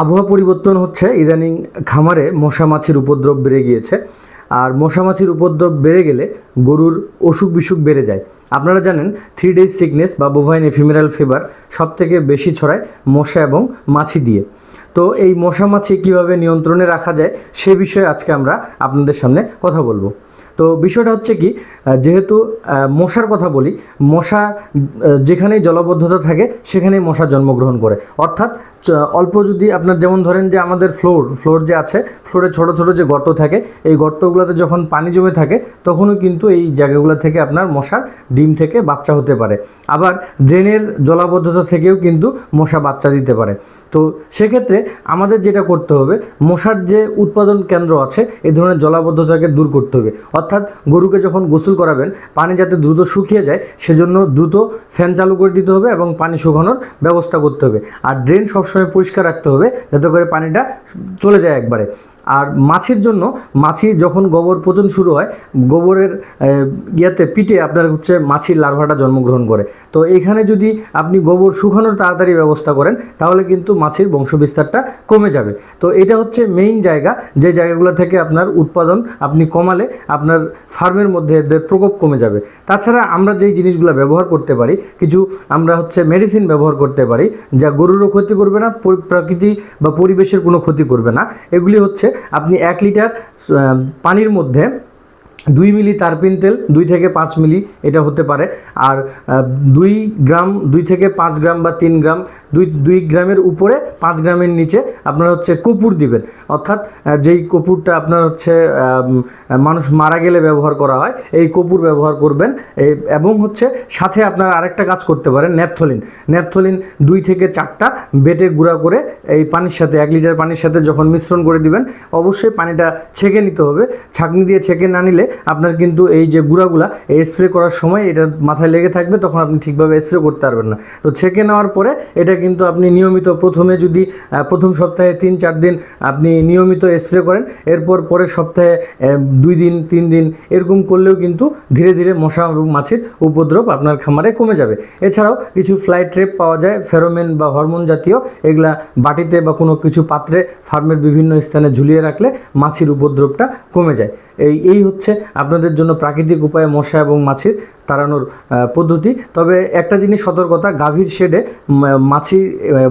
আবহাওয়া পরিবর্তন হচ্ছে। ইদানিং খামারে মশা মাছির উপদ্রব বেড়ে গিয়েছে। আর মশা মাছির উপদ্রব বেড়ে গেলে গরুর অসুখ বিসুখ বেড়ে যায়। আপনারা জানেন থ্রি ডেজ সিকনেস বা বোভাইন এফিমেরাল ফিভার সব থেকে বেশি ছড়ায় মশা এবং মাছি দিয়ে। তো এই মশা মাছি কীভাবে নিয়ন্ত্রণে রাখা যায়, সে বিষয়ে আজকে আমরা আপনাদের সামনে কথা বলব। তো বিষয়টা হচ্ছে কি যেহেতু মশার কথা বলি, মশা যেখানেই জলবদ্ধতা থাকে, সেখানেই মশা জন্মগ্রহণ করে। অর্থাৎ অল্প যদি আপনার যেমন ধরেন যে আমাদের ফ্লোর ফ্লোর যে আছে, ফ্লোরে ছোট ছোট যে গর্ত থাকে, এই গর্তগুলোতে যখন পানি জমে থাকে, তখনও কিন্তু এই জায়গাগুলো থেকে আপনার মশার ডিম থেকে বাচ্চা হতে পারে। আবার, ড্রেনের জলাবদ্ধতা থেকেও কিন্তু মশা বাচ্চা দিতে পারে। তো সেক্ষেত্রে আমাদের যেটা করতে হবে, মশার যে উৎপাদন কেন্দ্র আছে এই ধরনের জলাবদ্ধতাকে দূর করতে হবে। অর্থাৎ গরুকে যখন গোসল করাবেন, পানি যাতে দ্রুত শুকিয়ে যায়, সেজন্য দ্রুত ফ্যান চালু করে দিতে হবে এবং পানি শুকানোর ব্যবস্থা করতে হবে। আর ড্রেন সবসময় পরিষ্কার রাখতে হবে, যাতে করে পানিটা চলে যায় একবারে। আর মাছির জন্য, মাছি যখন গোবর পচন শুরু হয়, গোবরের ইয়াতে পিঠে আপনার হচ্ছে মাছির লার্ভাটা জন্মগ্রহণ করে। তো এখানে যদি আপনি গোবর শুকানোর তাড়াতাড়ি ব্যবস্থা করেন, তাহলে কিন্তু মাছির বংশবিস্তারটা কমে যাবে। তো এটা হচ্ছে মেইন জায়গা, যে জায়গাগুলো থেকে আপনার উৎপাদন আপনি কমালে আপনার ফার্মের মধ্যে এদের প্রকোপ কমে যাবে। তাছাড়া আমরা যেই জিনিসগুলো ব্যবহার করতে পারি, কিছু আমরা হচ্ছে মেডিসিন ব্যবহার করতে পারি, যা গরুরও ক্ষতি করবে না, পরি- প্রকৃতি বা পরিবেশের কোনো ক্ষতি করবে না। এগুলি হচ্ছে আপনি এক লিটার পানির মধ্যে দুই মিলি তারপিন তেল, দুই থেকে পাঁচ মিলি, এটা হতে পারে। আর দুই গ্রাম, দুই থেকে পাঁচ গ্রাম বা তিন গ্রাম দুই দুই গ্রামের উপরে, পাঁচ গ্রামের নিচে আপনার হচ্ছে কপুর দিবেন। অর্থাৎ যেই কপুরটা আপনার হচ্ছে মানুষ মারা গেলে ব্যবহার করা হয়, এই কপুর ব্যবহার করবেন। এবং হচ্ছে সাথে আপনার আরেকটা কাজ করতে পারেন ন্যাপথলিন ন্যাপথলিন দুই থেকে চারটা বেটে গুঁড়া করে এই পানির সাথে, এক লিটার পানির সাথে যখন মিশ্রণ করে দিবেন, অবশ্যই পানিটা ছেঁকে নিতে হবে। ছাঁকনি দিয়ে ছেঁকে না নিলে আপনার কিন্তু এই যে গুঁড়াগুলা, এই স্প্রে করার সময় এটা মাথায় লেগে থাকবে, তখন আপনি ঠিকভাবে স্প্রে করতে পারবেন না। তো ছেঁকে নেওয়ার পরে এটা কিন্তু আপনি নিয়মিত প্রথমে যদি প্রথম সপ্তাহে তিন, চার দিন আপনি নিয়মিত স্প্রে করেন, এরপর পরের সপ্তাহে দুই দিন, তিন দিন, এরকম করলেও কিন্তু ধীরে ধীরে মশা এবং মাছির উপদ্রব আপনার খামারে কমে যাবে। এছাড়াও কিছু ফ্লাই ট্রেপ পাওয়া যায় ফেরোমেন বা হরমোন জাতীয়, এগুলা বাটিতে বা কোনো কিছু পাত্রে ফার্মের বিভিন্ন স্থানে ঝুলিয়ে রাখলে মাছির উপদ্রবটা কমে যায়। এই এই হচ্ছে আপনাদের জন্য প্রাকৃতিক উপায়ে মশা এবং মাছির তাড়ানোর পদ্ধতি। তবে একটা জিনিস সতর্কতা, গাভীর শেডে মাছি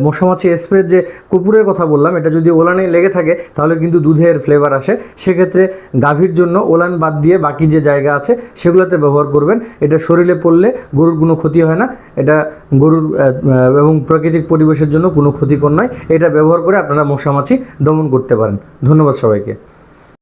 মশা মাছি স্প্রের যে কুকুরের কথা বললাম, এটা যদি ওলানে লেগে থাকে, তাহলে কিন্তু দুধের ফ্লেভার আসে। সেক্ষেত্রে গাভীর জন্য ওলান বাদ দিয়ে বাকি যে জায়গা আছে, সেগুলোতে ব্যবহার করবেন। এটা শরীরে পড়লে গরুর কোনো ক্ষতি হয় না। এটা গরুর এবং প্রাকৃতিক পরিবেশের জন্য কোনো ক্ষতিকর নয়। এটা ব্যবহার করে আপনারা মশা মাছি দমন করতে পারেন। ধন্যবাদ সবাইকে।